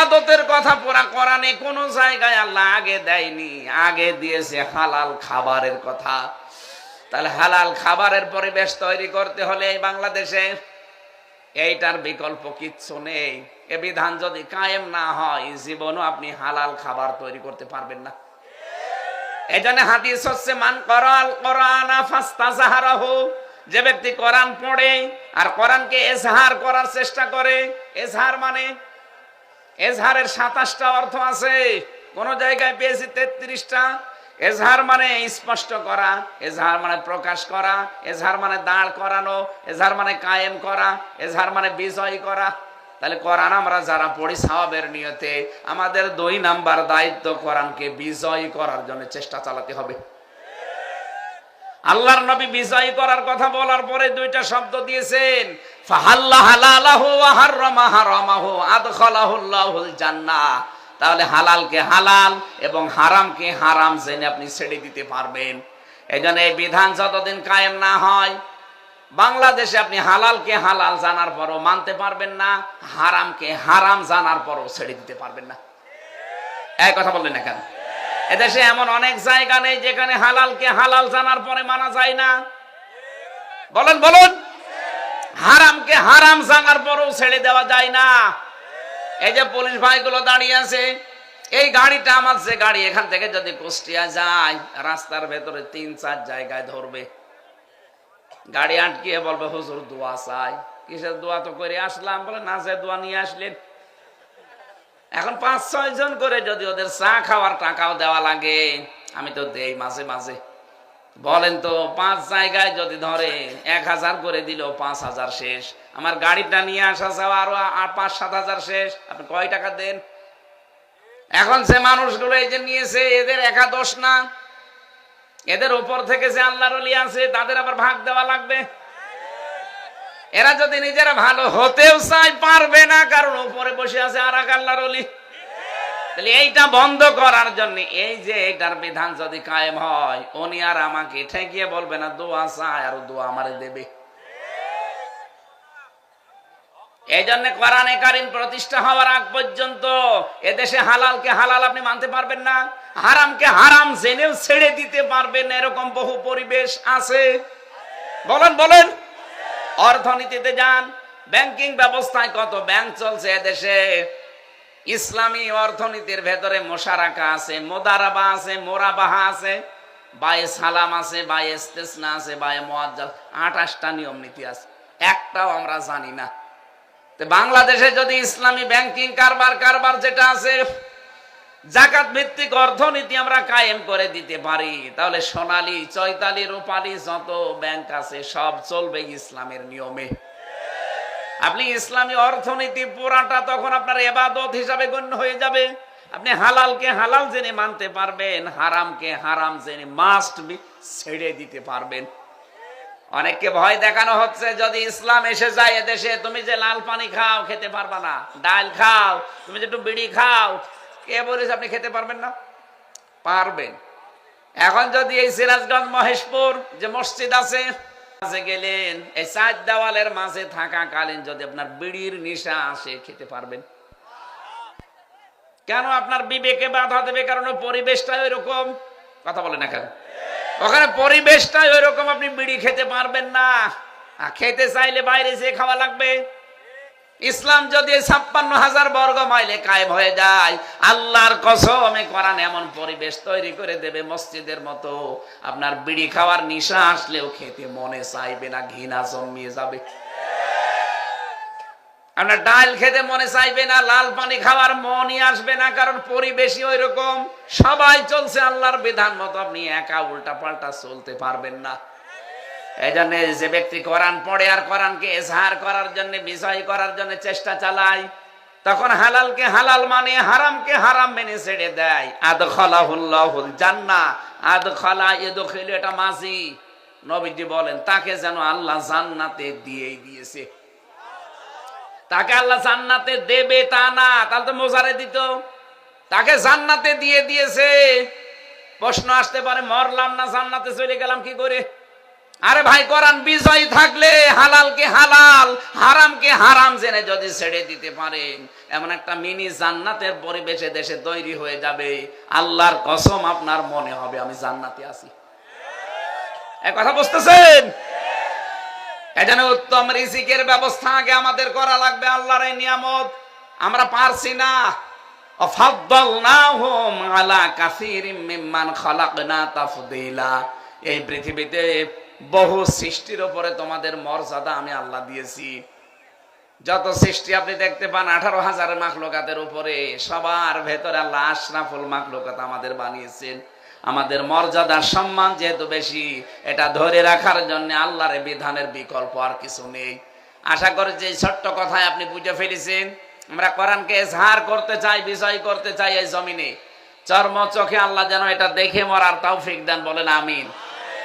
এবাদতের কথা পুরা কোরআনে কোন জায়গায় আল্লাহ আগে দেয়নি, আগে দিয়েছে হালাল খাবারের কথা। তাহলে হালাল খাবারের পরিবেশ তৈরি করতে হলে এই বাংলাদেশে এইটার বিকল্প কিচ্ছু নেই। এ বিধান যদি কায়েম না হয়, জীবনও আপনি হালাল খাবার তৈরি করতে পারবেন না। এই জন্য হাদিস হচ্ছে, মান করাল কোরআনা ফাস্তা সাহারাহু যে ব্যক্তি কোরআন পড়ে আর কোরআনকে এজহার করার চেষ্টা করে, এজহার মানে এজহারের সাতাশটা অর্থ আছে। কোন জায়গায় পেয়েছি তেত্রিশটা। এজহার মানে স্পষ্ট করা, এজহার মানে প্রকাশ করা, এজহার মানে দাঁড় করানো, এজহার মানে কায়েম করা, এজহার মানে বিজয় করা। তাহলে কোরআন আমরা যারা পড়ি সাহাবের নিয়তে, আমাদের দুই নাম্বার দায়িত্ব কোরআনকে বিজয় করার জন্য চেষ্টা চালাতে হবে। আল্লাহর নবী বিজয় করার কথা বলার পরে দুইটা শব্দ দিয়েছেন তাহলে হালালকে হালাল এবং হারামকে হারাম জেনে আপনি ছেড়ে দিতে পারবেন। এই জন্য এই বিধান যতদিন কায়েম না হয়, বাংলাদেশে আপনি হালালকে হালাল জানার পরও মানতে পারবেন না, হারামকে হারাম জানার পরও ছেড়ে দিতে পারবেন না। এই কথা বললেন না কেন? এদেশে এমন অনেক জায়গা নেই যেখানে হালালকে হালাল জানার পরে মানা যায় না। বলেন, বলুন। হারামকে হারাম জানার পরও ছেড়ে দেওয়া যায় না। এই যে পুলিশ ভাইগুলো দাঁড়িয়ে আছে, এই গাড়িটা আমার যে গাড়ি, এখান থেকে যদি কুষ্টিয়া যায়, রাস্তার ভেতরে তিন চার জায়গায় ধরবে। গাড়ি আটকিয়ে বলবে, হুজুর, দোয়া চাই। কিসের দোয়া তো করে আসলাম, বলে, না, যে দোয়া নিয়ে আসলেন। এখন পাঁচ ছয় জন করে যদি ওদের চা খাওয়ার টাকাও দেওয়া লাগে, আমি তো দেই মাঝে মাঝে। বলেন তো, পাঁচ জায়গায় যদি ধরে এক হাজার করে দিল, পাঁচ হাজার শেষ। আমার গাড়িটা নিয়ে আসা যাওয়া আরও পাঁচ, সাত হাজার শেষ। আপনি কয় টাকা দেন? এখন যে মানুষগুলো এই যে নিয়েছে, এদের একাদশ না। এদের উপর থেকে যে আল্লাহর আছে, তাদের আবার ভাগ দেওয়া লাগবে। এরা যদি নিজেরা ভালো হতেও চায়, পারবে না, কারণ উপরে বসে আছে আর এক আল্লাহর অলি তাহলে এইটা বন্ধ করার জন্য, এই যে এটার বিধান যদি কায়েম হয়, উনি আর আমাকে ঠেকিয়ে বলবে না, দোয়া চায় আর দোয়া আমারে দেবে। এই জন্য কোরআনে কারিম প্রতিষ্ঠা হওয়ার আগ পর্যন্ত এদেশে হালালকে হালাল আপনি মানতে পারবেন না, হারামকে হারাম জেনেও ছেড়ে দিতে পারবেন এরকম বহু পরিবেশ আছে। বলেন বলেন। অর্থনীতিতে যান, ব্যাংকিং ব্যবস্থায় কত ব্যাংক চলছে এদেশে? ইসলামী অর্থনীতির ভেতরে মোশারাকা আছে, মোদারাবা আছে, মোরাবাহা আছে, বায়ে সালাম আছে, বায়ে ইস্তেসনা আছে, বায়ে মোয়াজ্জাল আঠাশটা নিয়ম নীতি আছে। একটাও আমরা জানি না। বাংলাদেশে যদি ইসলামী ব্যাংকিং কারবার কারবার যেটা আছে, জাকাত ভিত্তিক অর্থনীতি আমরা কায়েম করে দিতে পারি, তাহলে সোনালী, চৈতালি, রূপালী যত ব্যাংক আছে, সব চলবে ইসলামের নিয়মে। আপনি ইসলামী অর্থনীতি পুরাটা তখন আপনার এবাদত হিসাবে গণ্য হয়ে যাবে। আপনি হালালকে হালাল জেনে মানতে পারবেন, হারামকে হারাম জেনে মাস্ট বি ছেড়ে দিতে পারবেন। অনেককে ভয় দেখানো হচ্ছে, যদি ইসলাম এসে যায় এদেশে, তুমি যে লাল পানি খাও, খেতে পারবা না। ডাল খাও, তুমি যে একটু বিড়ি খাও, কে বলিস আপনি খেতে পারবেন না? পারবেন। এখন যদি এই সিরাজগঞ্জ, মহেশপুর যে মসজিদ আছে গেলেন, এই চার দেওয়ালের মাঝে থাকাকালীন যদি আপনার বিড়ির নেশা আসে খেতে পারবেন। কেন আপনার বিবেকে বাধা দেবে? কারণ পরিবেশটা ওইরকম। কথা বলে না কেন? ওখানে পরিবেশটাই ওইরকম, আপনি বিড়ি খেতে পারবেন না। খেতে চাইলে বাইরে যেয়ে খাওয়া লাগবে। ইসলাম যদি ছাপ্পান্ন হাজার বর্গ মাইলে কায়েম হয়ে যায়, আল্লাহর কসমে কোরআন এমন পরিবেশ তৈরি করে দেবে মসজিদের মতো। আপনার বিড়ি খাওয়ার নিশা আসলেও খেতে মনে চাইবে না, ঘৃণা জন্মিয়ে যাবে। আপনার ডাল খেতে মনে চাইবে না, লাল পানি খাওয়ার মনই আসবে না, কারণ পরিবেশই ওই রকম সবাই চলছে আল্লাহর বিধান মতো, আপনি একা উল্টা পাল্টা চলতে পারবেন না। এই জন্য যে ব্যক্তি কোরআন পড়ে আর কোরআনকে এজহার করার জন্য, বিজয় করার জন্য চেষ্টা চালায়, তখন হালালকে হালাল মানে হারামকে হারাম মেনে ছেড়ে দেয়। আদ খলাহুল্লাহুল জান্না আদ খলা এদখিল এটা মাঝি নবীজি বলেন, তাকে যেন আল্লাহ জান্নাতে দিয়েই দিয়েছে। তাকে আল্লাহ জান্নাতে দেবে তা না, তাহলে তো মোজারে দিত। তাকে জান্নাতে দিয়ে দিয়েছে। প্রশ্ন আসতে পারে, মরলাম না জান্নাতে চলে গেলাম কি করে? আরে ভাই, কোরআন বিজয় থাকলে হালালকে হালাল, হারামকে হারাম জেনে যদি ছেড়ে দিতে পারেন, এমন একটা মিনি জান্নাতের পরিবেশে দেশে তৈরি হয়ে যাবে। আল্লাহর কসম আপনার মনে হবে, আমি জান্নাতে আছি। কথা বুঝতেছেন? উত্তম ব্যবস্থা আগে আমাদের করা লাগবে, আল্লাহর এই নিয়ামত। আমরা পারছি না। অফাদ্দালনাহুম আলা কাসীরিম মিম্মান খালাকনা এই পৃথিবীতে বহু সৃষ্টির উপরে তোমাদের মর্যাদা আমি আল্লাহ দিয়েছি। যত সৃষ্টি আপনি দেখতে পান, আঠারো হাজার মাখলুকাতের উপরে সবার ভেতরে আল্লাহ আশরাফুল মাখলুকাত আমাদের বানিয়েছেন। আমাদের মর্যাদা, সম্মান যেহেতু বেশি, এটা ধরে রাখার জন্য আল্লাহর বিধানের বিকল্প আর কিছু নেই। আশা করি যে ছোট্ট কথায় আপনি বুঝে ফেলেছেন, আমরা কোরআনকে এজহার করতে চাই বিষয় করতে চাই এই জমিনে। চর্ম চোখে আল্লাহ যেন এটা দেখে মরার তৌফিক দেন, বলেন আমিন।